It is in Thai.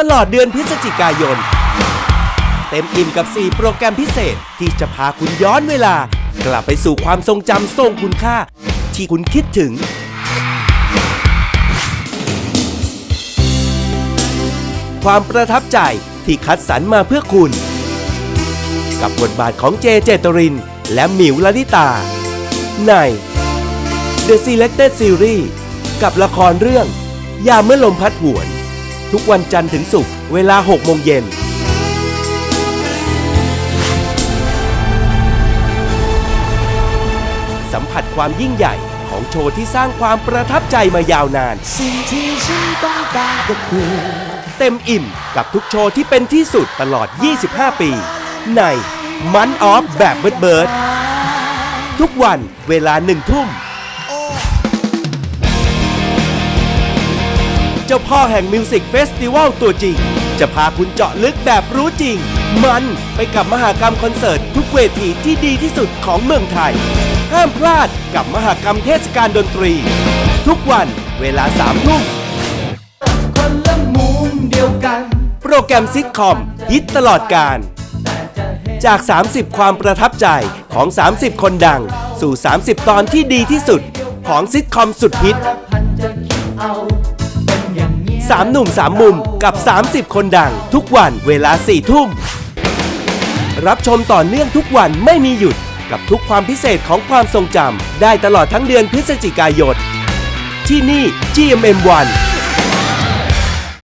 ตลอดเดือนพฤศจิกายน เต็มอิ่มกับ 4 โปรแกรมพิเศษที่จะพาคุณย้อนเวลา กลับไปสู่ความทรงจำทรงคุณค่า ที่คุณคิดถึง ความประทับใจที่คัดสรรมาเพื่อคุณ กับบทบาทของเจเจตริน และหมิวลลิตา ใน The Selected Series กับละครเรื่อง ยาเมื่อลมพัดหวน ทุกวันจันทร์ถึงศุกร์เวลา 6 โมงเย็นสัมผัสความยิ่งใหญ่ของโชว์ที่สร้างความประทับใจมายาวนาน สิ่งที่ฉันต้องการก็คือเต็มอิ่มกับทุกโชว์ที่เป็นที่สุดตลอด 25 ปี ในมันออฟแบบเบิร์ดเบิร์ดทุกวันเวลาหนึ่งทุ่ม จ้าพ่อแห่งมิวสิกเฟสติวัลตัวจริง จะพาคุณเจาะลึกแบบรู้จริง มันไปกับมหากรรมคอนเสิร์ตทุกเวทีที่ดีที่สุดของเมืองไทย ห้ามพลาดกับมหากรรมเทศกาลดนตรี ทุกวันเวลาสามทุ่มคนละมุมเดียวกัน โปรแกรมซิทคอมฮิตตลอดการ จาก 30 ความประทับใจของ 30 คนดัง สู่ 30 ตอนที่ดีที่สุดของซิทคอมสุดฮิต พันจะคิดเอาเป็นอย่างนี้ 3 หนุ่ม 3 มุมกับ 30 คนดัง ทุกวันเวลา 4 ทุ่ม รับชมต่อเนื่องทุกวันไม่มีหยุดกับทุกความพิเศษของความทรงจำได้ตลอดทั้งเดือนพฤศจิกายนที่นี่ GMM1